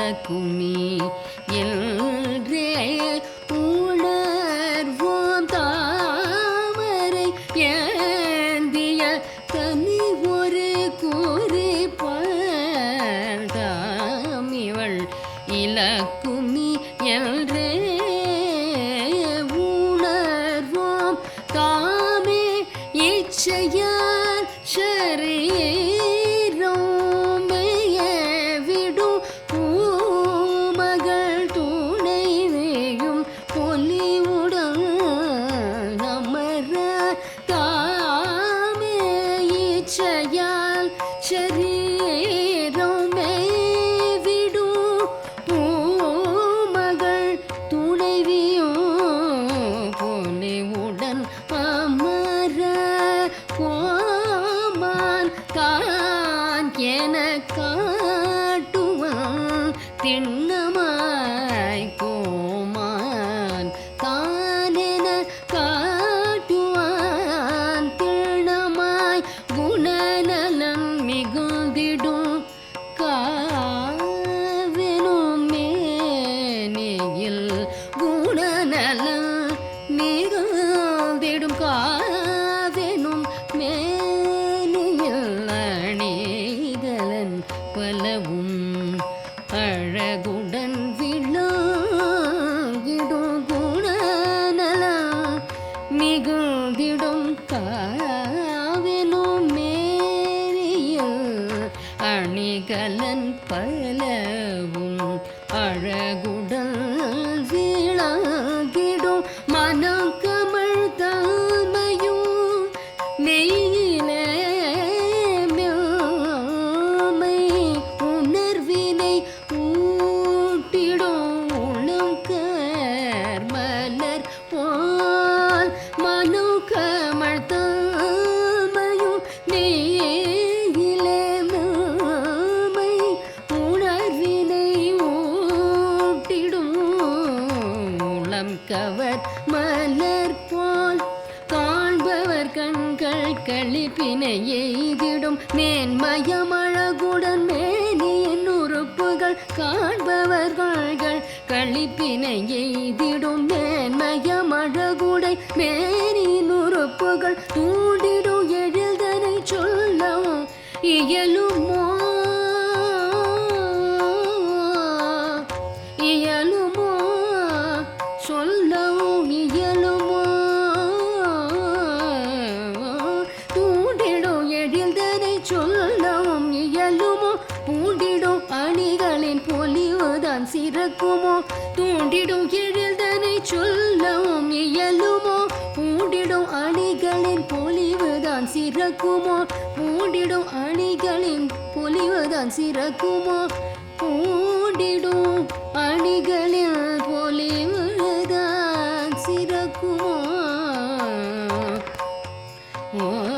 இலக்குமி எல்ரே உணர்வோம் தாமரை ஏந்திய தனி ஒரு குறிப்பாமிவள் இலக்குமி. என்றே உணர்வோம் தாமே. இச்சையால் உடன் அமர கோமான் கான் என காட்டுவான். திண்ணமாய் நெடும் காதெனும் மேனியில் அணிகலன் பலவும் அழகுடன் விழாங்கிடும் குணநல மிகுதிடும் காவெனும் மேனியில் அணிகலன் பலவும் அழகுடன் விளங்கிடும் மனம் கவர் மலர் போல் காண்பவர் கண்கள் கழிப்பினை எய்திடும். மேன்மயமழகுடன் மேனியின் உறுப்புகள் காண்பவர் கண்கள் களிப்பினை எய்திடும். மேன்மயமழகுடை மேனியின் உறுப்புகள் தூண்டிடும். எழில்தனை சொல்லவும் இயலுமோ? தான் சிறக்குமோ? தூண்டிடும் எழில் தன்னை சொல்லவும் இயலுமோ? பூண்டிடும் அணிகளின் பொலிவுதான் சிறக்குமோ? பூண்டிடும் அணிகளின் பொலிவுதான் சிறக்குமோ? பூண்டிடும் அணிகளின் பொலிவுதான் சிறக்குமோ? ஓ